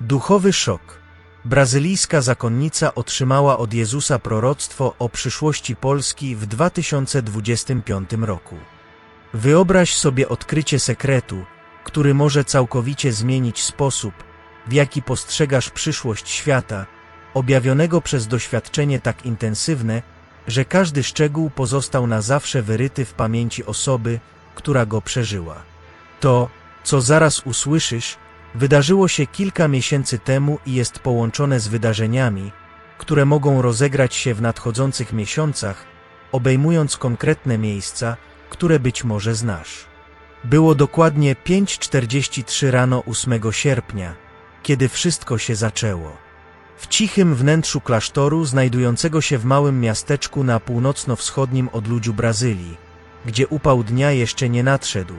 Duchowy szok. Brazylijska zakonnica otrzymała od Jezusa proroctwo o przyszłości Polski w 2025 roku. Wyobraź sobie odkrycie sekretu, który może całkowicie zmienić sposób, w jaki postrzegasz przyszłość świata, objawionego przez doświadczenie tak intensywne, że każdy szczegół pozostał na zawsze wyryty w pamięci osoby, która go przeżyła. To, co zaraz usłyszysz, wydarzyło się kilka miesięcy temu i jest połączone z wydarzeniami, które mogą rozegrać się w nadchodzących miesiącach, obejmując konkretne miejsca, które być może znasz. Było dokładnie 5.43 rano 8 sierpnia, kiedy wszystko się zaczęło. W cichym wnętrzu klasztoru, znajdującego się w małym miasteczku na północno-wschodnim odludziu Brazylii, gdzie upał dnia jeszcze nie nadszedł,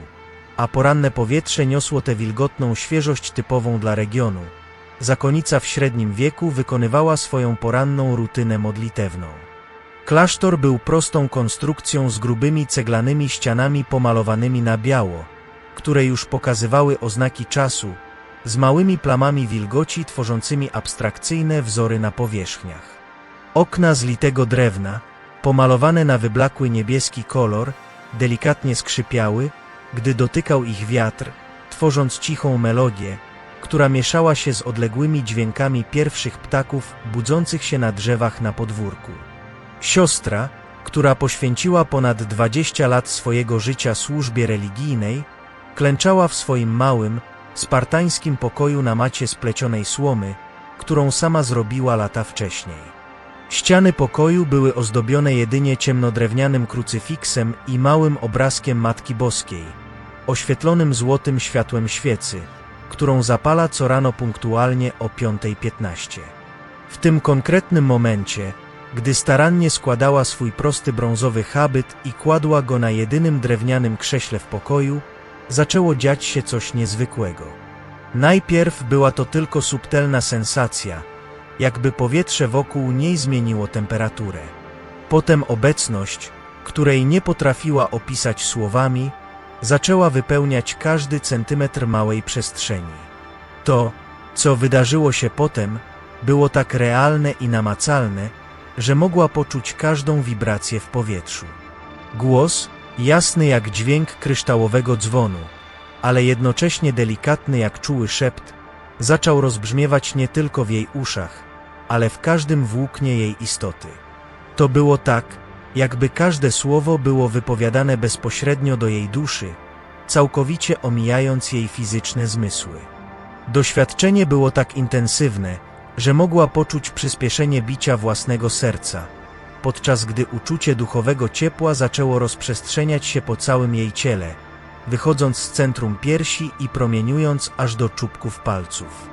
a poranne powietrze niosło tę wilgotną świeżość typową dla regionu. Zakonica w średnim wieku wykonywała swoją poranną rutynę modlitewną. Klasztor był prostą konstrukcją z grubymi ceglanymi ścianami pomalowanymi na biało, które już pokazywały oznaki czasu, z małymi plamami wilgoci tworzącymi abstrakcyjne wzory na powierzchniach. Okna z litego drewna, pomalowane na wyblakły niebieski kolor, delikatnie skrzypiały, gdy dotykał ich wiatr, tworząc cichą melodię, która mieszała się z odległymi dźwiękami pierwszych ptaków budzących się na drzewach na podwórku. Siostra, która poświęciła ponad 20 lat swojego życia służbie religijnej, klęczała w swoim małym, spartańskim pokoju na macie splecionej słomy, którą sama zrobiła lata wcześniej. Ściany pokoju były ozdobione jedynie ciemnodrewnianym krucyfiksem i małym obrazkiem Matki Boskiej, oświetlonym złotym światłem świecy, którą zapala co rano punktualnie o 5.15. W tym konkretnym momencie, gdy starannie składała swój prosty brązowy habit i kładła go na jedynym drewnianym krześle w pokoju, zaczęło dziać się coś niezwykłego. Najpierw była to tylko subtelna sensacja, jakby powietrze wokół niej zmieniło temperaturę. Potem obecność, której nie potrafiła opisać słowami, zaczęła wypełniać każdy centymetr małej przestrzeni. To, co wydarzyło się potem, było tak realne i namacalne, że mogła poczuć każdą wibrację w powietrzu. Głos, jasny jak dźwięk kryształowego dzwonu, ale jednocześnie delikatny jak czuły szept, zaczął rozbrzmiewać nie tylko w jej uszach, ale w każdym włóknie jej istoty. To było tak, jakby każde słowo było wypowiadane bezpośrednio do jej duszy, całkowicie omijając jej fizyczne zmysły. Doświadczenie było tak intensywne, że mogła poczuć przyspieszenie bicia własnego serca, podczas gdy uczucie duchowego ciepła zaczęło rozprzestrzeniać się po całym jej ciele, wychodząc z centrum piersi i promieniując aż do czubków palców.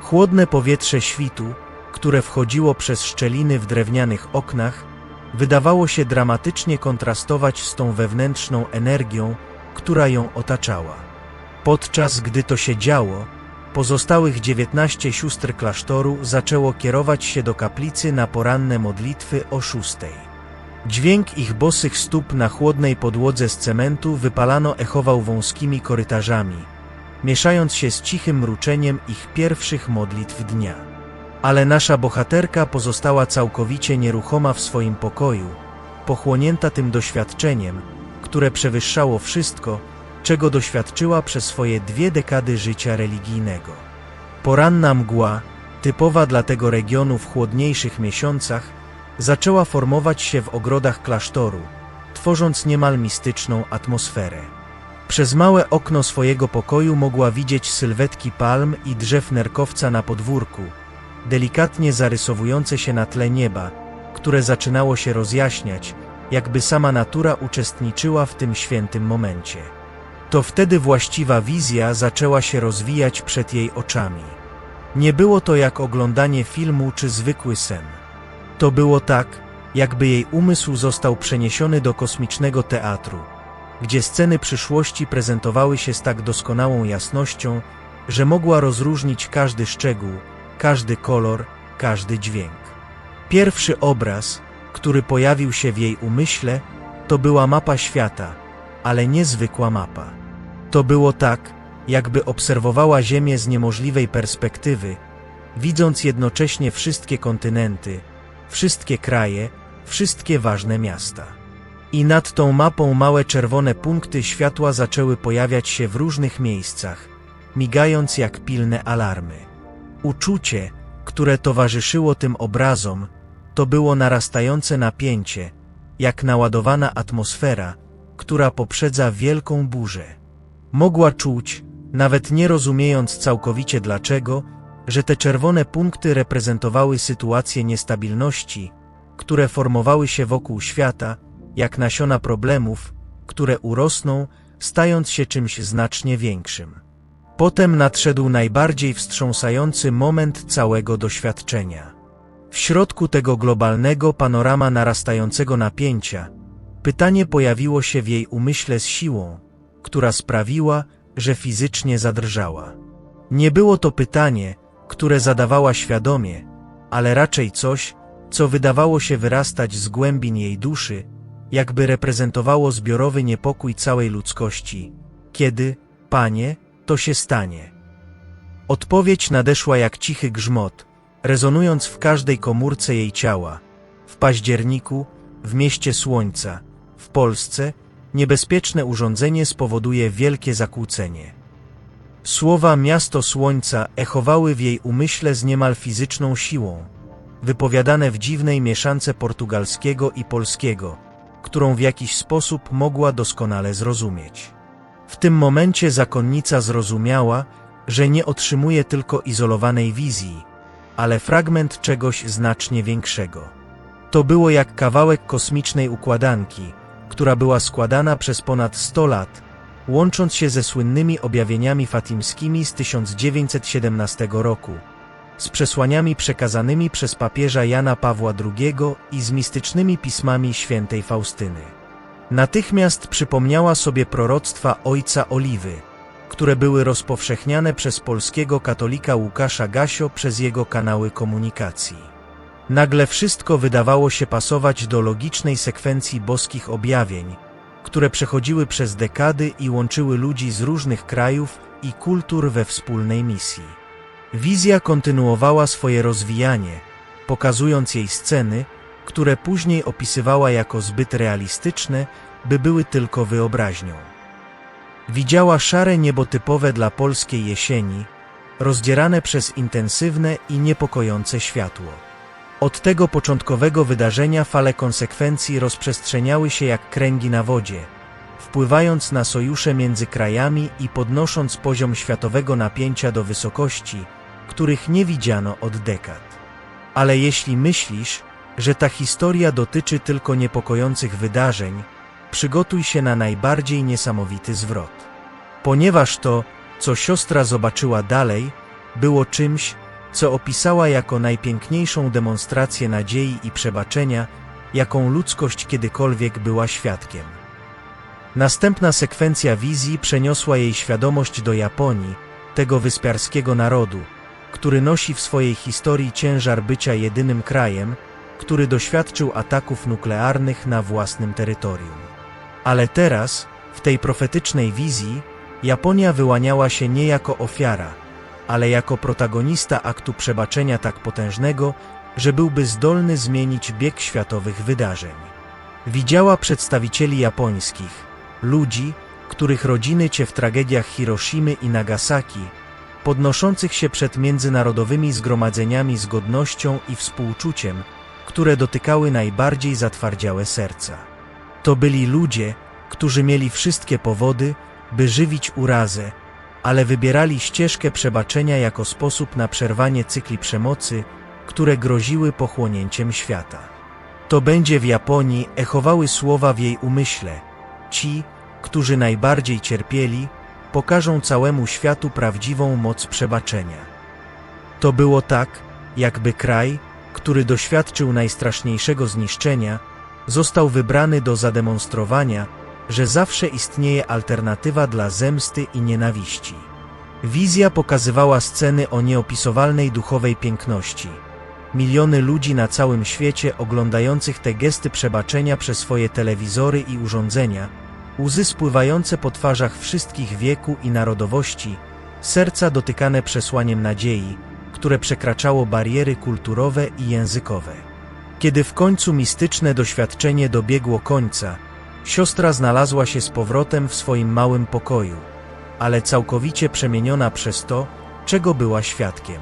Chłodne powietrze świtu, które wchodziło przez szczeliny w drewnianych oknach, wydawało się dramatycznie kontrastować z tą wewnętrzną energią, która ją otaczała. Podczas gdy to się działo, pozostałych dziewiętnaście sióstr klasztoru zaczęło kierować się do kaplicy na poranne modlitwy o szóstej. Dźwięk ich bosych stóp na chłodnej podłodze z cementu wypalano echował wąskimi korytarzami, mieszając się z cichym mruczeniem ich pierwszych modlitw dnia. Ale nasza bohaterka pozostała całkowicie nieruchoma w swoim pokoju, pochłonięta tym doświadczeniem, które przewyższało wszystko, czego doświadczyła przez swoje dwie dekady życia religijnego. Poranna mgła, typowa dla tego regionu w chłodniejszych miesiącach, zaczęła formować się w ogrodach klasztoru, tworząc niemal mistyczną atmosferę. Przez małe okno swojego pokoju mogła widzieć sylwetki palm i drzew nerkowca na podwórku, delikatnie zarysowujące się na tle nieba, które zaczynało się rozjaśniać, jakby sama natura uczestniczyła w tym świętym momencie. To wtedy właściwa wizja zaczęła się rozwijać przed jej oczami. Nie było to jak oglądanie filmu czy zwykły sen. To było tak, jakby jej umysł został przeniesiony do kosmicznego teatru, gdzie sceny przyszłości prezentowały się z tak doskonałą jasnością, że mogła rozróżnić każdy szczegół, każdy kolor, każdy dźwięk. Pierwszy obraz, który pojawił się w jej umyśle, to była mapa świata, ale niezwykła mapa. To było tak, jakby obserwowała Ziemię z niemożliwej perspektywy, widząc jednocześnie wszystkie kontynenty, wszystkie kraje, wszystkie ważne miasta. I nad tą mapą małe czerwone punkty światła zaczęły pojawiać się w różnych miejscach, migając jak pilne alarmy. Uczucie, które towarzyszyło tym obrazom, to było narastające napięcie, jak naładowana atmosfera, która poprzedza wielką burzę. Mogła czuć, nawet nie rozumiejąc całkowicie dlaczego, że te czerwone punkty reprezentowały sytuacje niestabilności, które formowały się wokół świata, jak nasiona problemów, które urosną, stając się czymś znacznie większym. Potem nadszedł najbardziej wstrząsający moment całego doświadczenia. W środku tego globalnego panorama narastającego napięcia, pytanie pojawiło się w jej umyśle z siłą, która sprawiła, że fizycznie zadrżała. Nie było to pytanie, które zadawała świadomie, ale raczej coś, co wydawało się wyrastać z głębin jej duszy, jakby reprezentowało zbiorowy niepokój całej ludzkości. Kiedy, Panie, to się stanie? Odpowiedź nadeszła jak cichy grzmot, rezonując w każdej komórce jej ciała. W październiku, w mieście Słońca, w Polsce, niebezpieczne urządzenie spowoduje wielkie zakłócenie. Słowa miasto Słońca echowały w jej umyśle z niemal fizyczną siłą, wypowiadane w dziwnej mieszance portugalskiego i polskiego, którą w jakiś sposób mogła doskonale zrozumieć. W tym momencie zakonnica zrozumiała, że nie otrzymuje tylko izolowanej wizji, ale fragment czegoś znacznie większego. To było jak kawałek kosmicznej układanki, która była składana przez ponad 100 lat, łącząc się ze słynnymi objawieniami fatimskimi z 1917 roku, z przesłaniami przekazanymi przez papieża Jana Pawła II i z mistycznymi pismami świętej Faustyny. Natychmiast przypomniała sobie proroctwa ojca Oliwy, które były rozpowszechniane przez polskiego katolika Łukasza Gasio przez jego kanały komunikacji. Nagle wszystko wydawało się pasować do logicznej sekwencji boskich objawień, które przechodziły przez dekady i łączyły ludzi z różnych krajów i kultur we wspólnej misji. Wizja kontynuowała swoje rozwijanie, pokazując jej sceny, które później opisywała jako zbyt realistyczne, by były tylko wyobraźnią. Widziała szare niebo typowe dla polskiej jesieni, rozdzierane przez intensywne i niepokojące światło. Od tego początkowego wydarzenia fale konsekwencji rozprzestrzeniały się jak kręgi na wodzie, wpływając na sojusze między krajami i podnosząc poziom światowego napięcia do wysokości, których nie widziano od dekad. Ale jeśli myślisz, że ta historia dotyczy tylko niepokojących wydarzeń, przygotuj się na najbardziej niesamowity zwrot. Ponieważ to, co siostra zobaczyła dalej, było czymś, co opisała jako najpiękniejszą demonstrację nadziei i przebaczenia, jaką ludzkość kiedykolwiek była świadkiem. Następna sekwencja wizji przeniosła jej świadomość do Japonii, tego wyspiarskiego narodu, który nosi w swojej historii ciężar bycia jedynym krajem, który doświadczył ataków nuklearnych na własnym terytorium. Ale teraz, w tej profetycznej wizji, Japonia wyłaniała się nie jako ofiara, ale jako protagonista aktu przebaczenia tak potężnego, że byłby zdolny zmienić bieg światowych wydarzeń. Widziała przedstawicieli japońskich, ludzi, których rodziny cię w tragediach Hiroshimy i Nagasaki, podnoszących się przed międzynarodowymi zgromadzeniami z godnością i współczuciem, które dotykały najbardziej zatwardziałe serca. To byli ludzie, którzy mieli wszystkie powody, by żywić urazę, ale wybierali ścieżkę przebaczenia jako sposób na przerwanie cykli przemocy, które groziły pochłonięciem świata. To będzie w Japonii echowały słowa w jej umyśle. Ci, którzy najbardziej cierpieli, pokażą całemu światu prawdziwą moc przebaczenia. To było tak, jakby kraj, który doświadczył najstraszniejszego zniszczenia, został wybrany do zademonstrowania, że zawsze istnieje alternatywa dla zemsty i nienawiści. Wizja pokazywała sceny o nieopisowalnej duchowej piękności. Miliony ludzi na całym świecie oglądających te gesty przebaczenia przez swoje telewizory i urządzenia, łzy spływające po twarzach wszystkich wieku i narodowości, serca dotykane przesłaniem nadziei, które przekraczało bariery kulturowe i językowe. Kiedy w końcu mistyczne doświadczenie dobiegło końca, siostra znalazła się z powrotem w swoim małym pokoju, ale całkowicie przemieniona przez to, czego była świadkiem.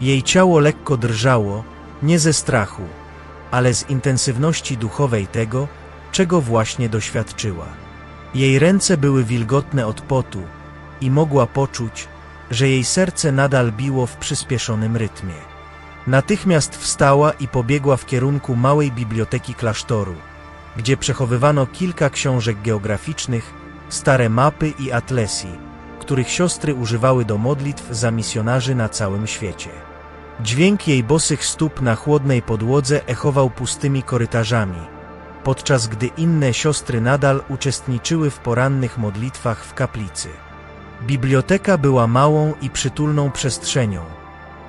Jej ciało lekko drżało, nie ze strachu, ale z intensywności duchowej tego, czego właśnie doświadczyła. Jej ręce były wilgotne od potu i mogła poczuć, że jej serce nadal biło w przyspieszonym rytmie. Natychmiast wstała i pobiegła w kierunku małej biblioteki klasztoru, gdzie przechowywano kilka książek geograficznych, stare mapy i atlesy, których siostry używały do modlitw za misjonarzy na całym świecie. Dźwięk jej bosych stóp na chłodnej podłodze echował pustymi korytarzami, podczas gdy inne siostry nadal uczestniczyły w porannych modlitwach w kaplicy. Biblioteka była małą i przytulną przestrzenią,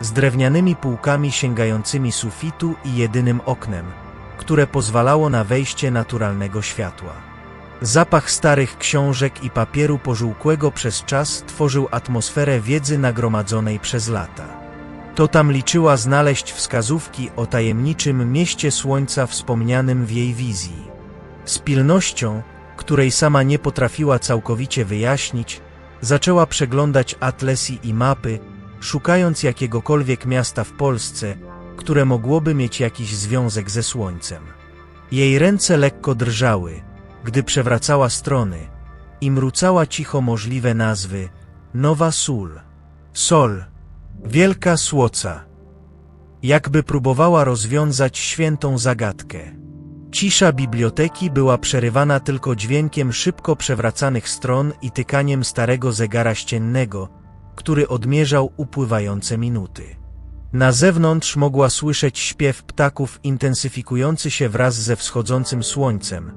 z drewnianymi półkami sięgającymi sufitu i jedynym oknem, które pozwalało na wejście naturalnego światła. Zapach starych książek i papieru pożółkłego przez czas tworzył atmosferę wiedzy nagromadzonej przez lata. To tam liczyła znaleźć wskazówki o tajemniczym mieście słońca wspomnianym w jej wizji. Z pilnością, której sama nie potrafiła całkowicie wyjaśnić, zaczęła przeglądać atlesy i mapy, szukając jakiegokolwiek miasta w Polsce, które mogłoby mieć jakiś związek ze słońcem. Jej ręce lekko drżały, gdy przewracała strony i mrucała cicho możliwe nazwy Nowa Sól, Sol, Wielka Słoca. Jakby próbowała rozwiązać świętą zagadkę. Cisza biblioteki była przerywana tylko dźwiękiem szybko przewracanych stron i tykaniem starego zegara ściennego, który odmierzał upływające minuty. Na zewnątrz mogła słyszeć śpiew ptaków intensyfikujący się wraz ze wschodzącym słońcem,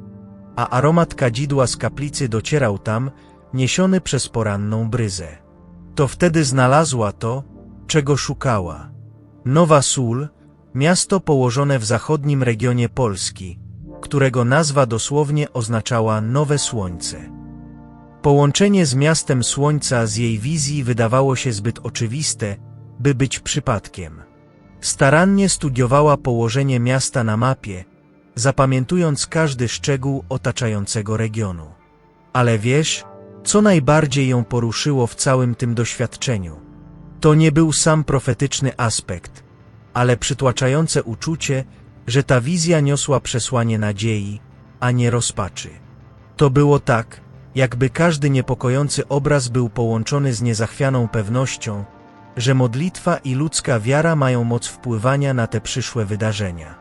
a aromat kadzidła z kaplicy docierał tam, niesiony przez poranną bryzę. To wtedy znalazła to, czego szukała. Nowa Sól, miasto położone w zachodnim regionie Polski, którego nazwa dosłownie oznaczała nowe słońce. Połączenie z miastem słońca z jej wizji wydawało się zbyt oczywiste, by być przypadkiem. Starannie studiowała położenie miasta na mapie, zapamiętując każdy szczegół otaczającego regionu. Ale wiesz, co najbardziej ją poruszyło w całym tym doświadczeniu? To nie był sam profetyczny aspekt, ale przytłaczające uczucie, że ta wizja niosła przesłanie nadziei, a nie rozpaczy. To było tak, jakby każdy niepokojący obraz był połączony z niezachwianą pewnością, że modlitwa i ludzka wiara mają moc wpływania na te przyszłe wydarzenia.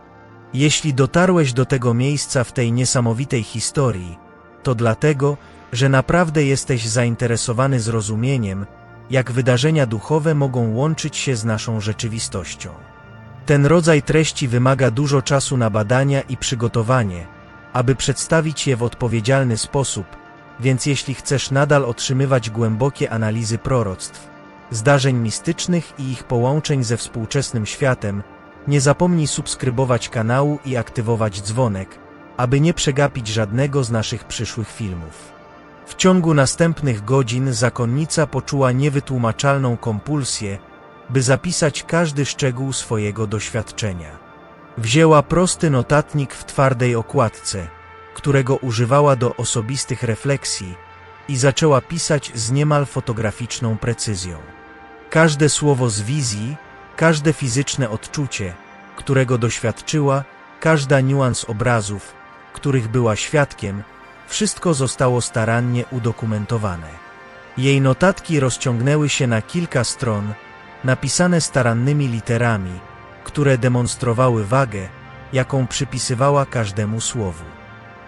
Jeśli dotarłeś do tego miejsca w tej niesamowitej historii, to dlatego, że naprawdę jesteś zainteresowany zrozumieniem, jak wydarzenia duchowe mogą łączyć się z naszą rzeczywistością. Ten rodzaj treści wymaga dużo czasu na badania i przygotowanie, aby przedstawić je w odpowiedzialny sposób, więc jeśli chcesz nadal otrzymywać głębokie analizy proroctw, zdarzeń mistycznych i ich połączeń ze współczesnym światem, nie zapomnij subskrybować kanału i aktywować dzwonek, aby nie przegapić żadnego z naszych przyszłych filmów. W ciągu następnych godzin zakonnica poczuła niewytłumaczalną kompulsję, by zapisać każdy szczegół swojego doświadczenia. Wzięła prosty notatnik w twardej okładce, którego używała do osobistych refleksji i zaczęła pisać z niemal fotograficzną precyzją. Każde słowo z wizji, każde fizyczne odczucie, którego doświadczyła, każda niuans obrazów, których była świadkiem, wszystko zostało starannie udokumentowane. Jej notatki rozciągnęły się na kilka stron, napisane starannymi literami, które demonstrowały wagę, jaką przypisywała każdemu słowu.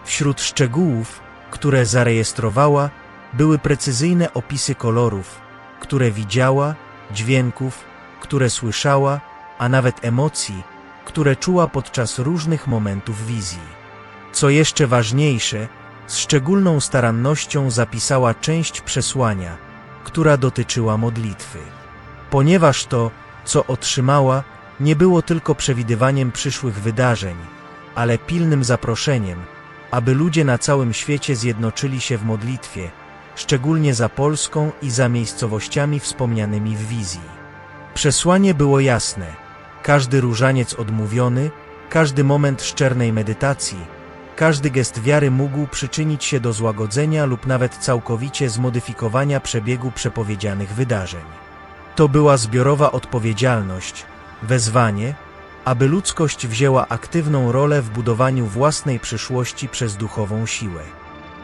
Wśród szczegółów, które zarejestrowała, były precyzyjne opisy kolorów, które widziała, dźwięków, które słyszała, a nawet emocji, które czuła podczas różnych momentów wizji. Co jeszcze ważniejsze, z szczególną starannością zapisała część przesłania, która dotyczyła modlitwy. Ponieważ to, co otrzymała, nie było tylko przewidywaniem przyszłych wydarzeń, ale pilnym zaproszeniem, aby ludzie na całym świecie zjednoczyli się w modlitwie, szczególnie za Polską i za miejscowościami wspomnianymi w wizji. Przesłanie było jasne. Każdy różaniec odmówiony, każdy moment szczernej medytacji, każdy gest wiary mógł przyczynić się do złagodzenia lub nawet całkowicie zmodyfikowania przebiegu przepowiedzianych wydarzeń. To była zbiorowa odpowiedzialność, wezwanie, aby ludzkość wzięła aktywną rolę w budowaniu własnej przyszłości przez duchową siłę.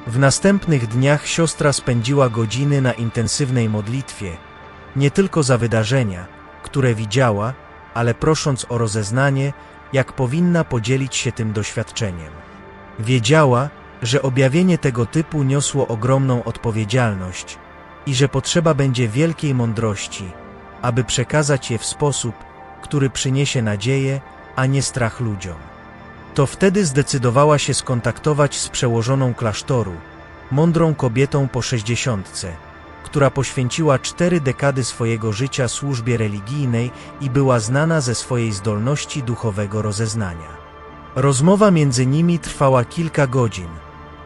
W następnych dniach siostra spędziła godziny na intensywnej modlitwie, nie tylko za wydarzenia, które widziała, ale prosząc o rozeznanie, jak powinna podzielić się tym doświadczeniem. Wiedziała, że objawienie tego typu niosło ogromną odpowiedzialność i że potrzeba będzie wielkiej mądrości, aby przekazać je w sposób, który przyniesie nadzieję, a nie strach ludziom. To wtedy zdecydowała się skontaktować z przełożoną klasztoru, mądrą kobietą po sześćdziesiątce, która poświęciła cztery dekady swojego życia służbie religijnej i była znana ze swojej zdolności duchowego rozeznania. Rozmowa między nimi trwała kilka godzin,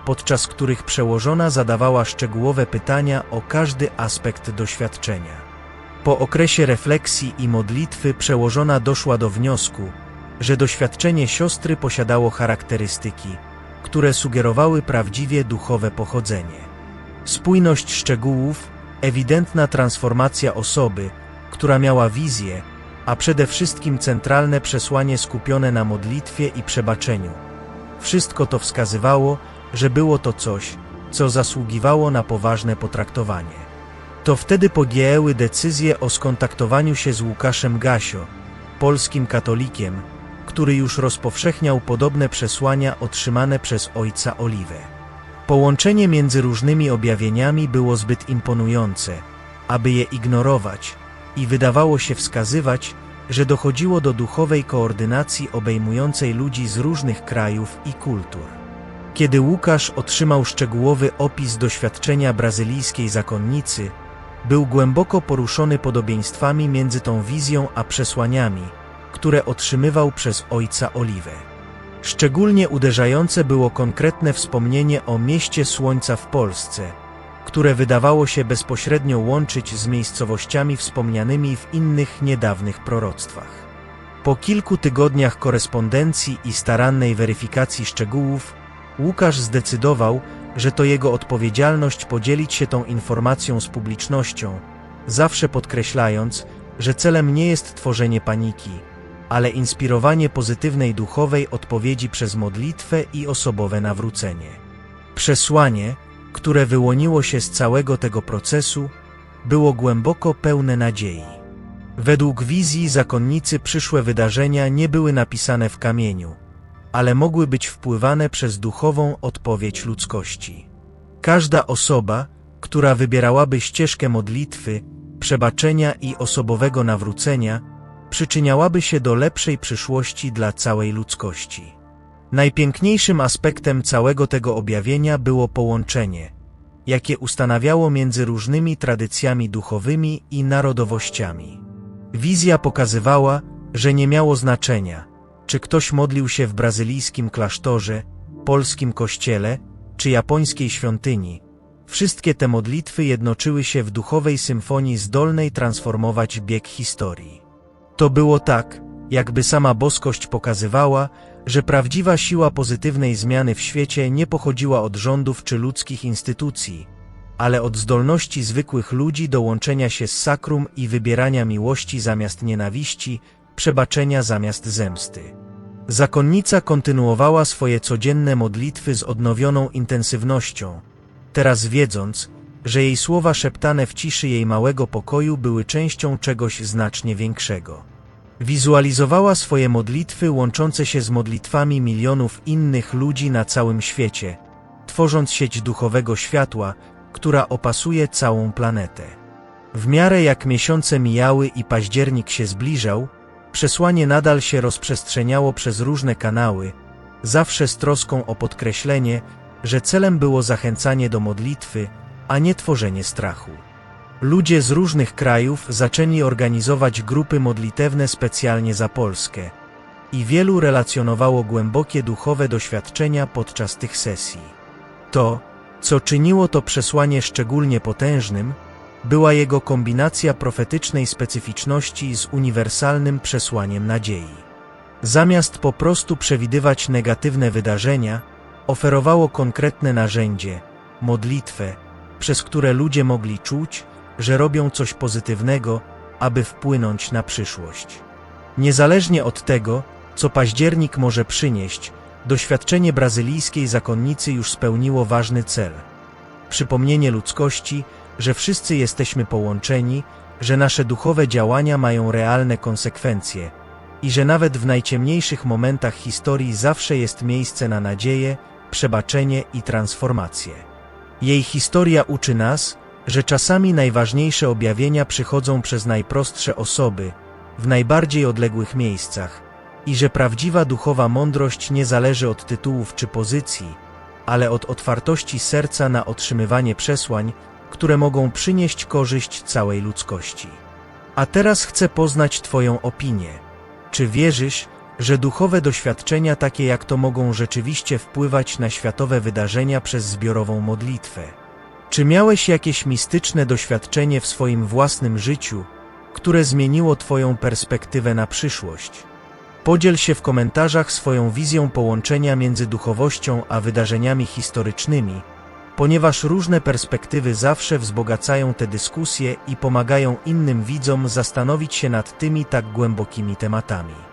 podczas których przełożona zadawała szczegółowe pytania o każdy aspekt doświadczenia. Po okresie refleksji i modlitwy przełożona doszła do wniosku, że doświadczenie siostry posiadało charakterystyki, które sugerowały prawdziwie duchowe pochodzenie. Spójność szczegółów, ewidentna transformacja osoby, która miała wizję, a przede wszystkim centralne przesłanie skupione na modlitwie i przebaczeniu. Wszystko to wskazywało, że było to coś, co zasługiwało na poważne potraktowanie. To wtedy podjęły decyzję o skontaktowaniu się z Łukaszem Gasio, polskim katolikiem, który już rozpowszechniał podobne przesłania otrzymane przez ojca Oliwę. Połączenie między różnymi objawieniami było zbyt imponujące, aby je ignorować i wydawało się wskazywać, że dochodziło do duchowej koordynacji obejmującej ludzi z różnych krajów i kultur. Kiedy Łukasz otrzymał szczegółowy opis doświadczenia brazylijskiej zakonnicy, był głęboko poruszony podobieństwami między tą wizją a przesłaniami, które otrzymywał przez ojca Oliwę. Szczególnie uderzające było konkretne wspomnienie o mieście słońca w Polsce, które wydawało się bezpośrednio łączyć z miejscowościami wspomnianymi w innych niedawnych proroctwach. Po kilku tygodniach korespondencji i starannej weryfikacji szczegółów, Łukasz zdecydował, że to jego odpowiedzialność podzielić się tą informacją z publicznością, zawsze podkreślając, że celem nie jest tworzenie paniki, ale inspirowanie pozytywnej duchowej odpowiedzi przez modlitwę i osobowe nawrócenie. Przesłanie, które wyłoniło się z całego tego procesu, było głęboko pełne nadziei. Według wizji zakonnicy przyszłe wydarzenia nie były napisane w kamieniu, ale mogły być wpływane przez duchową odpowiedź ludzkości. Każda osoba, która wybierałaby ścieżkę modlitwy, przebaczenia i osobowego nawrócenia, przyczyniałaby się do lepszej przyszłości dla całej ludzkości. Najpiękniejszym aspektem całego tego objawienia było połączenie, jakie ustanawiało między różnymi tradycjami duchowymi i narodowościami. Wizja pokazywała, że nie miało znaczenia, czy ktoś modlił się w brazylijskim klasztorze, polskim kościele, czy japońskiej świątyni. Wszystkie te modlitwy jednoczyły się w duchowej symfonii zdolnej transformować bieg historii. To było tak, jakby sama boskość pokazywała, że prawdziwa siła pozytywnej zmiany w świecie nie pochodziła od rządów czy ludzkich instytucji, ale od zdolności zwykłych ludzi do łączenia się z sakrum i wybierania miłości zamiast nienawiści, przebaczenia zamiast zemsty. Zakonnica kontynuowała swoje codzienne modlitwy z odnowioną intensywnością, teraz wiedząc, że jej słowa szeptane w ciszy jej małego pokoju były częścią czegoś znacznie większego. Wizualizowała swoje modlitwy łączące się z modlitwami milionów innych ludzi na całym świecie, tworząc sieć duchowego światła, która opasuje całą planetę. W miarę jak miesiące mijały i październik się zbliżał, Przesłanie nadal się rozprzestrzeniało przez różne kanały, zawsze z troską o podkreślenie, że celem było zachęcanie do modlitwy, a nie tworzenie strachu. Ludzie z różnych krajów zaczęli organizować grupy modlitewne specjalnie za Polskę i wielu relacjonowało głębokie duchowe doświadczenia podczas tych sesji. To, co czyniło to przesłanie szczególnie potężnym, była jego kombinacja profetycznej specyficzności z uniwersalnym przesłaniem nadziei. Zamiast po prostu przewidywać negatywne wydarzenia, oferowało konkretne narzędzie modlitwę, przez które ludzie mogli czuć, że robią coś pozytywnego, aby wpłynąć na przyszłość. Niezależnie od tego, co październik może przynieść, doświadczenie brazylijskiej zakonnicy już spełniło ważny cel. Przypomnienie ludzkości, że wszyscy jesteśmy połączeni, że nasze duchowe działania mają realne konsekwencje i że nawet w najciemniejszych momentach historii zawsze jest miejsce na nadzieję, przebaczenie i transformację. Jej historia uczy nas, że czasami najważniejsze objawienia przychodzą przez najprostsze osoby, w najbardziej odległych miejscach, i że prawdziwa duchowa mądrość nie zależy od tytułów czy pozycji, ale od otwartości serca na otrzymywanie przesłań, które mogą przynieść korzyść całej ludzkości. A teraz chcę poznać Twoją opinię. Czy wierzysz, że duchowe doświadczenia takie jak to mogą rzeczywiście wpływać na światowe wydarzenia przez zbiorową modlitwę? Czy miałeś jakieś mistyczne doświadczenie w swoim własnym życiu, które zmieniło Twoją perspektywę na przyszłość? Podziel się w komentarzach swoją wizją połączenia między duchowością a wydarzeniami historycznymi, ponieważ różne perspektywy zawsze wzbogacają te dyskusje i pomagają innym widzom zastanowić się nad tymi tak głębokimi tematami.